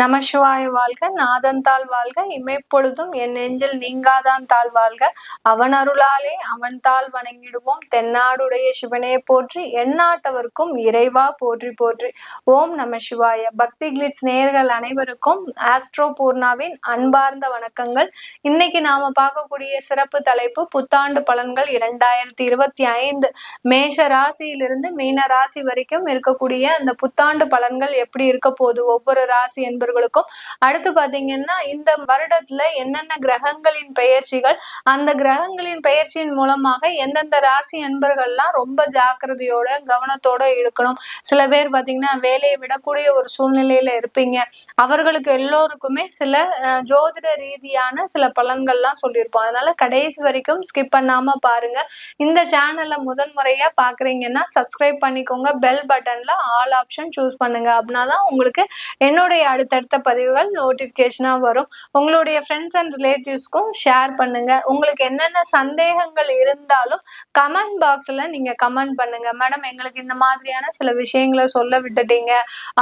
நமசிவாய வாழ்க நாதன் தாழ் வாழ்க இமைப்பொழுதும் என் நெஞ்சில் நீங்காதான் தாழ் வாழ்க. அவன் அருளாலே அவன் தாள் வணங்கிடுவோம். தென்னாடுடைய சிவனே போற்றி எந்நாட்டவர்க்கும் இறைவா போற்றி போற்றி. ஓம் நமசிவாய. பக்தி கிளிட்ஸ் நேர்கள் அனைவருக்கும் ஆஸ்ட்ரோ பூர்ணாவின் அன்பார்ந்த வணக்கங்கள். இன்னைக்கு நாம பார்க்கக்கூடிய சிறப்பு தலைப்பு புத்தாண்டு பலன்கள் இரண்டாயிரத்தி இருபத்தி ஐந்து. மேஷ ராசியிலிருந்து மீன ராசி வரைக்கும் இருக்கக்கூடிய அந்த புத்தாண்டு பலன்கள் எப்படி இருக்க போகுது? ஒவ்வொரு ராசி என்பது என்பர்களுக்கும் அடுத்து பாத்தீங்கன்னா இந்த வருடத்துல என்னென்ன கிரகங்களின் பெயர்ச்சிகள் அந்த கிரகங்களின் பெயர்ச்சியின் மூலமாக எந்தெந்த ராசி என்பர்கள்லாம் ரொம்ப ஜாக்கிரதையோட கவனத்தோட இருக்கணும். சில பேர் பாத்தீங்கன்னா வேலையை விடக்கூடிய ஒரு சூழ்நிலையில இருப்பீங்க. அவர்களுக்கு எல்லோருக்குமே சில ஜோதிட ரீதியான சில பலன்கள்லாம் சொல்லியிருப்போம். அதனால கடைசி வரைக்கும் ஸ்கிப் பண்ணாம பாருங்க. இந்த சேனல்ல முதன் முறையா பாக்குறீங்கன்னா சப்ஸ்கிரைப் பண்ணிக்கோங்க. பெல் பட்டன்ல ஆல் ஆப்ஷன் சூஸ் பண்ணுங்க. அப்படின்னா தான் உங்களுக்கு என்னுடைய அடுத்தடுத்த பதிவுகள் நோட்டிஃபிகேஷனாக வரும். உங்களுடைய ஃப்ரெண்ட்ஸ் அண்ட் ரிலேட்டிவ்ஸ்க்கும் ஷேர் பண்ணுங்க. உங்களுக்கு என்னென்ன சந்தேகங்கள் இருந்தாலும் கமெண்ட் பாக்ஸில் நீங்கள் கமெண்ட் பண்ணுங்க. மேடம் எங்களுக்கு இந்த மாதிரியான சில விஷயங்களை சொல்ல விட்டுட்டீங்க.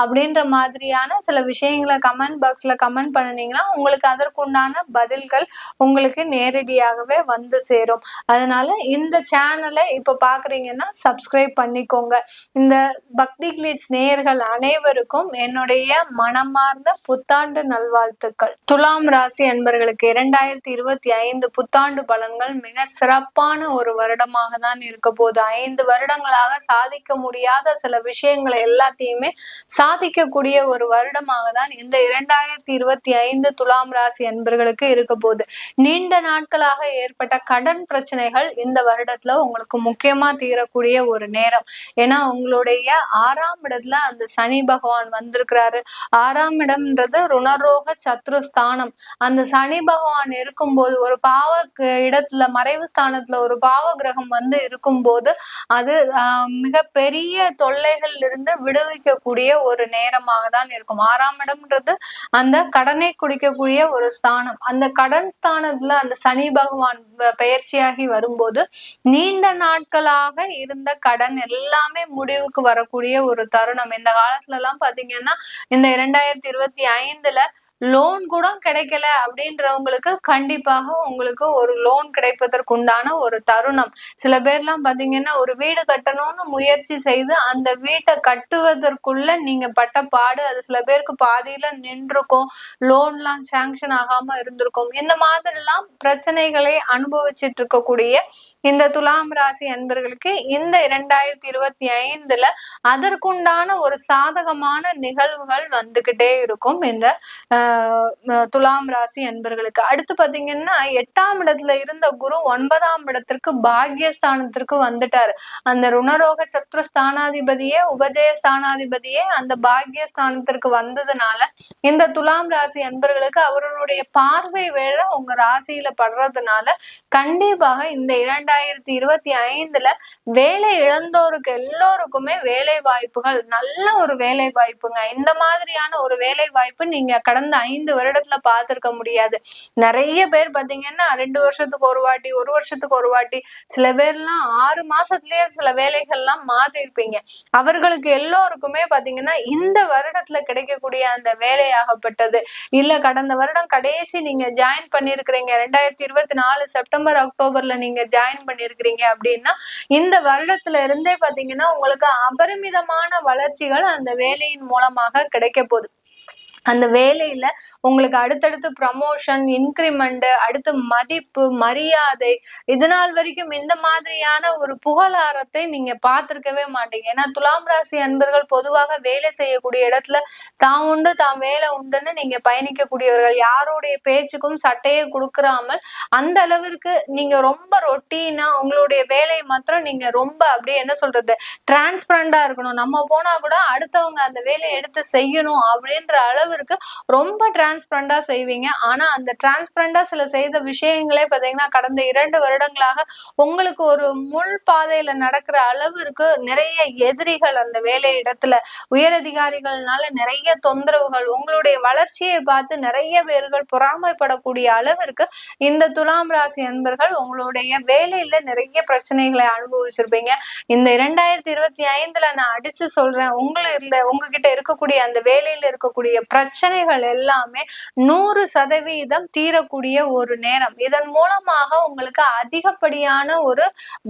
அப்படின்ற மாதிரியான சில விஷயங்களை கமெண்ட் பாக்ஸில் கமெண்ட் பண்ணினீங்கன்னா உங்களுக்கு அதற்குண்டான பதில்கள் உங்களுக்கு நேரடியாகவே வந்து சேரும். அதனால இந்த சேனலை இப்போ பார்க்குறீங்கன்னா சப்ஸ்கிரைப் பண்ணிக்கோங்க. இந்த பக்தி கிளிட்ஸ் நேயர்கள் அனைவருக்கும் என்னுடைய மனமார்ந்த புத்தாண்டு நல்வாழ்த்துக்கள். துலாம் ராசி அன்பர்களுக்கு இரண்டாயிரத்தி இருபத்தி ஐந்து புத்தாண்டு பலன்கள் மிக சிறப்பான ஒரு வருடமாக தான் இருக்க போது ஐந்து வருடங்களாக சாதிக்க முடியாத சில விஷயங்களை எல்லாத்தையுமே சாதிக்கக்கூடிய ஒரு வருடமாக தான் இந்த இரண்டாயிரத்தி இருபத்தி ஐந்து துலாம் ராசி அன்பர்களுக்கு இருக்க போகுது. நீண்ட நாட்களாக ஏற்பட்ட கடன் பிரச்சனைகள் இந்த வருடத்துல உங்களுக்கு முக்கியமா தீரக்கூடிய ஒரு நேரம். ஏன்னா உங்களுடைய ஆறாம் இடத்துல அந்த சனி பகவான் வந்திருக்கிறாரு. ஆறாம் இடம்ன்றது ருணரோக சத்ருஸ்தானம். அந்த சனி பகவான் இருக்கும்போது ஒரு பாவ இடத்துல மறைவு ஸ்தானத்துல ஒரு பாவ கிரகம் வந்து இருக்கும்போது அது மிக பெரிய தொல்லைகள் இருந்து விடுவிக்கக்கூடிய ஒரு நேரமாக தான் இருக்கும். ஆறாம் இடம்ன்றது அந்த கடனை குடிக்கக்கூடிய ஒரு ஸ்தானம். அந்த கடன் ஸ்தானத்துல அந்த சனி பகவான் பயிற்சியாகி வரும்போது நீண்ட நாட்களாக இருந்த கடன் எல்லாமே முடிவுக்கு வரக்கூடிய ஒரு தருணம். இந்த காலத்துல எல்லாம் பாத்தீங்கன்னா இந்த இரண்டாயிரத்தி இருபத்தி ஐந்துல லோன் கூட கிடைக்கல அப்படின்றவங்களுக்கு கண்டிப்பாக உங்களுக்கு ஒரு லோன் கிடைப்பதற்கு உண்டான ஒரு தருணம். சில பேர்லாம் பாத்தீங்கன்னா ஒரு வீடு கட்டணும்னு முயற்சி செய்து அந்த வீட்டை கட்டுவதற்குள்ள நீங்க பட்ட பாடு அது சில பேருக்கு பாதியில நின்றுக்கும் லோன்லாம் சாங்ஷன் ஆகாம இருந்திருக்கும். இந்த மாதிரிலாம் பிரச்சனைகளை அனுபவிச்சுட்டு இருக்கக்கூடிய இந்த துலாம் ராசி அன்பர்களுக்கு இந்த இரண்டாயிரத்தி இருபத்தி ஐந்துல அதற்குண்டான ஒரு சாதகமான நிகழ்வுகள் வந்துகிட்டே இருக்கும். இருக்கும் இந்த துலாம் ராசி அன்பர்களுக்கு. அடுத்து பாத்தீங்கன்னா எட்டாம் இடத்துல இருந்த குரு ஒன்பதாம் இடத்திற்கு பாக்யஸ்தானத்திற்கு வந்துட்டாரு. அந்த ருணரோக சத்ரு ஸ்தானாதிபதியே உபஜய ஸ்தானாதிபதியே அந்த பாக்யஸ்தானத்திற்கு வந்ததுனால இந்த துலாம் ராசி அன்பர்களுக்கு அவருடைய பார்வை வேலை உங்க ராசியில படுறதுனால கண்டிப்பாக இந்த இரண்டாயிரத்தி இருபத்தி ஐந்துல வேலை இழந்தோருக்கு எல்லோருக்குமே வேலை வாய்ப்புகள் நல்ல ஒரு வேலை வாய்ப்புங்க. இந்த மாதிரியான ஒரு வேலை வாய்ப்பு நீங்க கடந்த ஐந்து வருடத்துல பார்த்திருக்க முடியாது. நிறைய பேர் பாத்தீங்கன்னா ரெண்டு வருஷத்துக்கு ஒரு வாட்டி ஒரு வருஷத்துக்கு ஒரு வாட்டி சில பேர்லாம் ஆறு மாசத்துலயே சில வேலைகள்லாம் மாத்தி இருப்பீங்க. அவர்களுக்கு எல்லோருக்குமே பாத்தீங்கன்னா இந்த வருடத்துல கிடைக்கக்கூடிய அந்த வேலையாகப்பட்டது. இல்ல கடந்த வருடம் கடைசி நீங்க ஜாயின் பண்ணிருக்கிறீங்க ரெண்டாயிரத்தி இருபத்தி நாலு செப்டம்பர் அக்டோபர்ல நீங்க ஜாயின் பண்ணிருக்கிறீங்க அப்படின்னா இந்த வருடத்துல இருந்தே பாத்தீங்கன்னா உங்களுக்கு அபரிமிதமான வளர்ச்சிகள் அந்த வேலையின் மூலமாக கிடைக்க போகுது. அந்த வேலையில உங்களுக்கு அடுத்தடுத்து ப்ரமோஷன் இன்க்ரிமெண்ட் அடுத்து மதிப்பு மரியாதை இது நாள் வரைக்கும் இந்த மாதிரியான ஒரு புகழாரத்தை நீங்க பார்த்திருக்கவே மாட்டீங்க. ஏன்னா துலாம் ராசி அன்பர்கள் பொதுவாக வேலை செய்யக்கூடிய இடத்துல தான் உண்டு தான் வேலை உண்டுன்னு நீங்க பயணிக்கக்கூடியவர்கள். யாருடைய பேச்சுக்கும் சட்டையை கொடுக்கறாமல் அந்த அளவிற்கு நீங்க ரொம்ப ரொட்டீனா உங்களுடைய வேலையை மாத்திரம் நீங்க ரொம்ப அப்படியே என்ன சொல்றது டிரான்ஸ்பரண்டா இருக்கணும். நம்ம போனா கூட அடுத்தவங்க அந்த வேலையை எடுத்து செய்யணும் அப்படின்ற அளவு இருக்கு. ரொம்ப டிரான்ஸ்பரண்டா செய்வீங்க. ஆனா அந்த டிரான்ஸ்பரண்டா சில செய்த விஷயங்களே பாத்தீங்கன்னா கடந்த இரண்டு வருடங்களாக உங்களுக்கு ஒரு முள் பாதையில நடக்கிற அளவிற்கு நிறைய எதிரிகள் அந்த வேலை இடத்துல உயரதிகாரிகள்னால நிறைய தொந்தரவுகள் உங்களுடைய வளர்ச்சியை பார்த்து நிறைய பேர்கள் பொறாமைப்படக்கூடிய அளவிற்கு இந்த துலாம் ராசி அன்பர்கள் உங்களுடைய வேலையில நிறைய பிரச்சனைகளை அனுபவிச்சிருப்பீங்க. இந்த இரண்டாயிரத்தி இருபத்தி ஐந்துல நான் அடிச்சு சொல்றேன். உங்களை உங்ககிட்ட இருக்கக்கூடிய அந்த வேலையில இருக்கக்கூடிய பிரச்சனை பிரச்சனைகள் எல்லாமே நூறு சதவீதம் தீரக்கூடிய ஒரு நேரம். இதன் மூலமாக உங்களுக்கு அதிகப்படியான ஒரு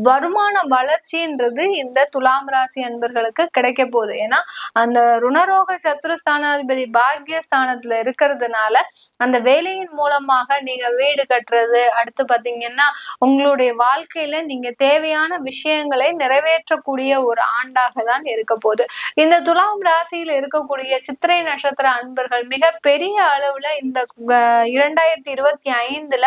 வருமான வளர்ச்சின்றது இந்த துலாம் ராசி அன்பர்களுக்கு கிடைக்க போகுது. ஏன்னா அந்த ருணரோக சத்ருஸ்தானாதிபதி பாக்யஸ்தானத்துல இருக்கிறதுனால அந்த வேலையின் மூலமாக நீங்க வீடு கட்டுறது அடுத்து பாத்தீங்கன்னா உங்களுடைய வாழ்க்கையில நீங்க தேவையான விஷயங்களை நிறைவேற்றக்கூடிய ஒரு ஆண்டாக தான் இருக்க போகுது. இந்த துலாம் ராசியில் இருக்கக்கூடிய சித்திரை நட்சத்திர நண்பர்கள் மிக பெரிய அளவுல இந்த இரண்டாயிரத்தி இருபத்தி ஐந்துல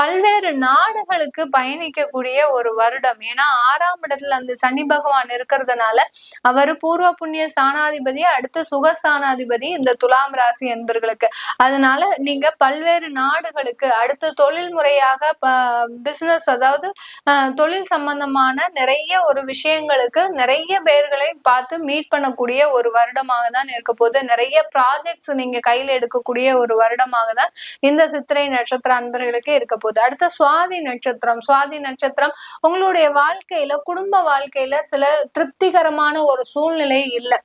பல்வேறு நாடுகளுக்கு பயணிக்கக்கூடிய ஒரு வருடம். ஏன்னா ஆறாம் இடத்துல அந்த சனி பகவான் இருக்கிறதுனால அவர் பூர்வ புண்ணிய ஸ்தானாதிபதி அடுத்து சுகஸ்தானாதிபதி இந்த துலாம் ராசி என்பர்களுக்கு. அதனால நீங்க பல்வேறு நாடுகளுக்கு அடுத்து தொழில் முறையாக பிசினஸ் அதாவது தொழில் சம்பந்தமான நிறைய ஒரு விஷயங்களுக்கு நிறைய பேர்களை பார்த்து மீட் பண்ணக்கூடிய ஒரு வருடமாக தான் இருக்க போது நிறைய ப்ராஜெக்ட்ஸ் நீங்க கையில எடுக்கக்கூடிய ஒரு வருடமாக தான் இந்த சித்திரை நட்சத்திர அன்பர்களுக்கு இருக்க போகுது. அடுத்த சுவாதி நட்சத்திரம். சுவாதி நட்சத்திரம் உங்களுடைய வாழ்க்கையில குடும்ப வாழ்க்கையில சில திருப்திகரமான ஒரு சூழ்நிலை இல்லை.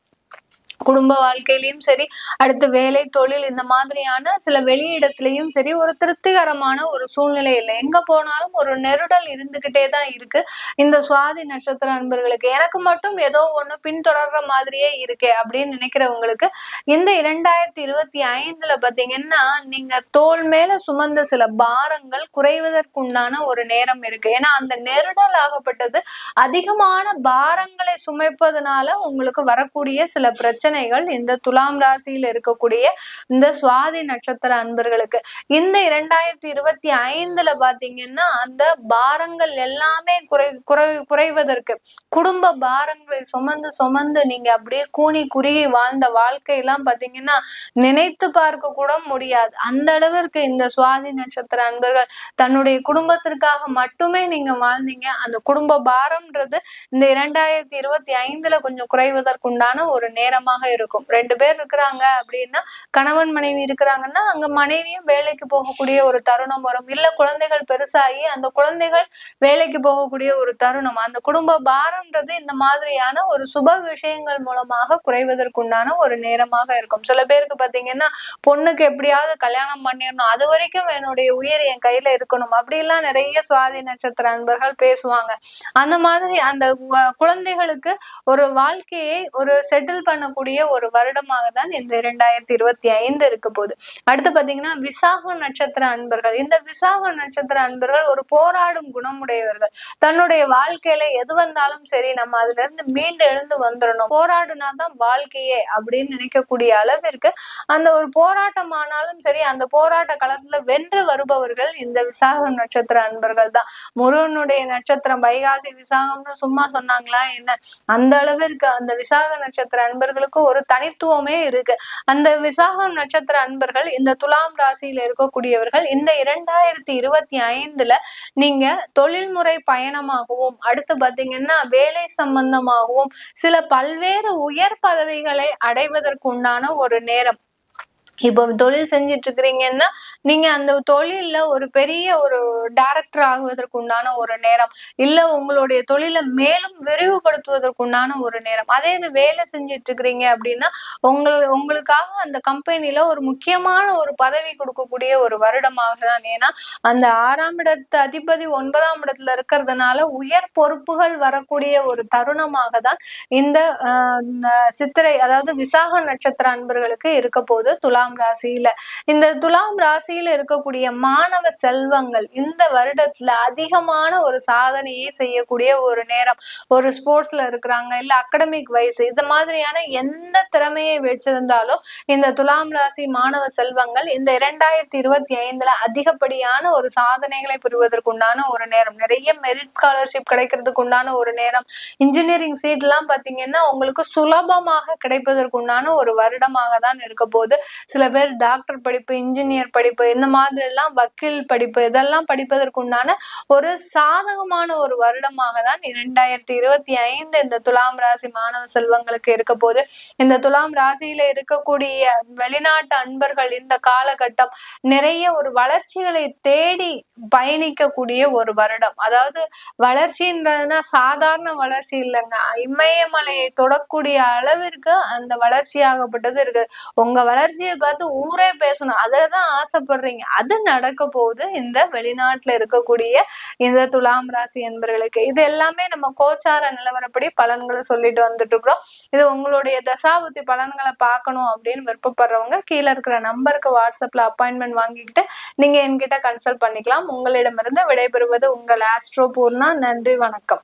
குடும்ப வாழ்க்கையிலையும் சரி அடுத்து வேலை தொழில் இந்த மாதிரியான சில வெளியிடத்துலையும் சரி ஒரு திருப்திகரமான ஒரு சூழ்நிலை இல்லை. எங்க போனாலும் ஒரு நெருடல் இருந்துகிட்டே தான் இருக்கு. இந்த சுவாதி நட்சத்திர அன்பர்களுக்கு. எனக்கு மட்டும் ஏதோ ஒண்ணு பின்தொடர்ற மாதிரியே இருக்கே அப்படின்னு நினைக்கிறவங்களுக்கு இந்த இரண்டாயிரத்தி இருபத்தி ஐந்துல பாத்தீங்கன்னா நீங்க தோல் மேல சுமந்த சில பாரங்கள் குறைவதற்குண்டான ஒரு நேரம் இருக்கு. ஏன்னா அந்த நெருடல் ஆகப்பட்டது அதிகமான பாரங்களை சுமைப்பதனால உங்களுக்கு வரக்கூடிய சில பிரச்சனை பிரச்சனைகள் இந்த துலாம் ராசியில் இருக்கக்கூடிய இந்த சுவாதி நட்சத்திர அன்பர்களுக்கு. இந்த இரண்டாயிரத்தி இருபத்தி ஐந்துல பாத்தீங்கன்னா அந்த பாரங்கள் எல்லாமே குறை குறை குறைவதற்கு குடும்ப பாரங்களை சுமந்து சுமந்து நீங்க அப்படியே கூணி குறுகி வாழ்ந்த வாழ்க்கையெல்லாம் பாத்தீங்கன்னா நினைத்து பார்க்க கூட முடியாது. அந்த அளவிற்கு இந்த சுவாதி நட்சத்திர அன்பர்கள் தன்னுடைய குடும்பத்திற்காக மட்டுமே நீங்க வாழ்ந்தீங்க. அந்த குடும்ப பாரம்ன்றது இந்த இரண்டாயிரத்தி இருபத்தி ஐந்துல கொஞ்சம் குறைவதற்குண்டான ஒரு நேரமா அதிகமாக இருக்கும். ரெண்டு பேர் இருக்கிறாங்க அப்படின்னா கணவன் மனைவி இருக்கிறாங்கன்னா அங்க மனைவியும் வேலைக்கு போகக்கூடிய ஒரு தருணம் வரும். இல்ல குழந்தைகள் பெருசாகி அந்த குழந்தைகள் வேலைக்கு போகக்கூடிய ஒரு தருணம். அந்த குடும்ப பாரம்ன்றது இந்த மாதிரியான ஒரு சுப விஷயங்கள் மூலமாக குறைவதற்குண்டான ஒரு நேரமாக இருக்கும். சில பேருக்கு பாத்தீங்கன்னா பொண்ணுக்கு எப்படியாவது கல்யாணம் பண்ணிடணும். அது வரைக்கும் என்னுடைய உயிர் என் கையில இருக்கணும். அப்படிலாம் நிறைய சுவாதி நட்சத்திர அன்பர்கள் பேசுவாங்க. அந்த மாதிரி அந்த குழந்தைகளுக்கு ஒரு வாழ்க்கையை ஒரு செட்டில் பண்ணக்கூடிய இருக்கக்கூடிய ஒரு வருடமாக தான் இந்த இரண்டாயிரத்தி இருபத்தி ஐந்து இருக்க போகுது. அடுத்து பாத்தீங்கன்னா விசாக நட்சத்திர அன்பர்கள். இந்த விசாக நட்சத்திர அன்பர்கள் ஒரு போராடும் குணமுடையவர்கள். தன்னுடைய வாழ்க்கையில எது வந்தாலும் சரி நம்ம அதுல இருந்து மீண்டு எழுந்து வந்துடணும் போராடுனா தான் வாழ்க்கையே அப்படின்னு நினைக்கக்கூடிய அளவிற்கு அந்த ஒரு போராட்டம் ஆனாலும் சரி அந்த போராட்ட களத்துல வென்று வருபவர்கள் இந்த விசாக நட்சத்திர அன்பர்கள் தான். முருகனுடைய நட்சத்திரம் வைகாசி விசாகம்னு சும்மா சொன்னாங்களா என்ன? அந்த அளவிற்கு அந்த விசாக நட்சத்திர அன்பர்களுக்கு அவங்களுக்கு ஒரு தனித்துவமே இருக்கு. அந்த விசாகம் நட்சத்திர அன்பர்கள் இந்த துலாம் ராசியில இருக்கக்கூடியவர்கள் இந்த இரண்டாயிரத்தி இருபத்தி ஐந்துல நீங்க தொழில்முறை பயணமாகவும் அடுத்து பாத்தீங்கன்னா வேலை சம்பந்தமாகவும் சில பல்வேறு உயர் பதவிகளை அடைவதற்குண்டான ஒரு நேரம். இப்போ தொழில் செஞ்சிட்டு இருக்கிறீங்கன்னா நீங்க அந்த தொழில்ல ஒரு பெரிய ஒரு டைரக்டர் ஆகுவதற்கு உண்டான ஒரு நேரம் இல்ல உங்களுடைய தொழிலை மேலும் விரிவுபடுத்துவதற்கு உண்டான ஒரு நேரம். அதே இது வேலை செஞ்சிட்டு இருக்கிறீங்க அப்படின்னா உங்கள் உங்களுக்காக அந்த கம்பெனில ஒரு முக்கியமான ஒரு பதவி கொடுக்கக்கூடிய ஒரு வருடமாக தான். ஏன்னா அந்த ஆறாம் இடத்து அதிபதி ஒன்பதாம் இடத்துல இருக்கிறதுனால உயர் பொறுப்புகள் வரக்கூடிய ஒரு தருணமாக தான் இந்த சித்திரை அதாவது விசாக நட்சத்திர அன்பர்களுக்கு இருக்க போது துலா துலாம் ராசியில. இந்த துலாம் ராசியில இருக்கக்கூடிய மாணவ செல்வங்கள் இந்த வருடத்துல அதிகமான ஒரு சாதனையை செய்யக்கூடிய ஒரு நேரம். ஒரு ஸ்போர்ட்ஸ்ல இருக்கிறாங்க இல்ல அகடமிக் வயசு இந்த மாதிரியான எந்த திறமையை வச்சிருந்தாலும் இந்த துலாம் ராசி மாணவ செல்வங்கள் இந்த இரண்டாயிரத்தி இருபத்தி ஐந்துல அதிகப்படியான ஒரு சாதனைகளை புரிவதற்குண்டான ஒரு நேரம். நிறைய மெரிட் ஸ்காலர்ஷிப் கிடைக்கிறதுக்கு உண்டான ஒரு நேரம். இன்ஜினியரிங் சீட் எல்லாம் பாத்தீங்கன்னா உங்களுக்கு சுலபமாக கிடைப்பதற்குண்டான ஒரு வருடமாக தான் இருக்க போது சில பேர் டாக்டர் படிப்பு இன்ஜினியர் படிப்பு இந்த மாதிரி எல்லாம் வக்கீல் படிப்பு இதெல்லாம் படிப்பதற்கு உண்டான ஒரு சாதகமான ஒரு வருடமாக தான் இரண்டாயிரத்தி இருபத்தி ஐந்து இந்த துலாம் ராசி மாணவ செல்வங்களுக்கு இருக்க போது இந்த துலாம் ராசியில இருக்கக்கூடிய வெளிநாட்டு அன்பர்கள் இந்த காலகட்டம் நிறைய ஒரு வளர்ச்சிகளை தேடி பயணிக்கக்கூடிய ஒரு வருடம். அதாவது வளர்ச்சின்றதுன்னா சாதாரண வளர்ச்சி இல்லைங்க. இமயமலையை தொடக்கூடிய அளவிற்கு அந்த வளர்ச்சியாகப்பட்டது இருக்கு உங்க வளர்ச்சியை பார்த்து ஊரே பேசணும். அதை தான் ஆசைப்படுறீங்க. அது நடக்க போகுது. இந்த வெளிநாட்டுல இருக்கக்கூடிய இந்த துலாம் ராசி என்பர்களுக்கு. இது எல்லாமே நம்ம கோச்சார நிலவரப்படி பலன்களை சொல்லிட்டு வந்துட்டு இருக்கிறோம் இது உங்களுடைய தசாபுத்தி பலன்களை பார்க்கணும் அப்படின்னு விருப்பப்படுறவங்க கீழே இருக்கிற நம்பருக்கு வாட்ஸ்அப்ல அப்பாயின்மெண்ட் வாங்கிக்கிட்டு நீங்க என்கிட்ட கன்சல்ட் பண்ணிக்கலாம். உங்களிடமிருந்து விடைபெறுவது உங்கள் ஆஸ்ட்ரோ பூர்ணா. நன்றி வணக்கம்.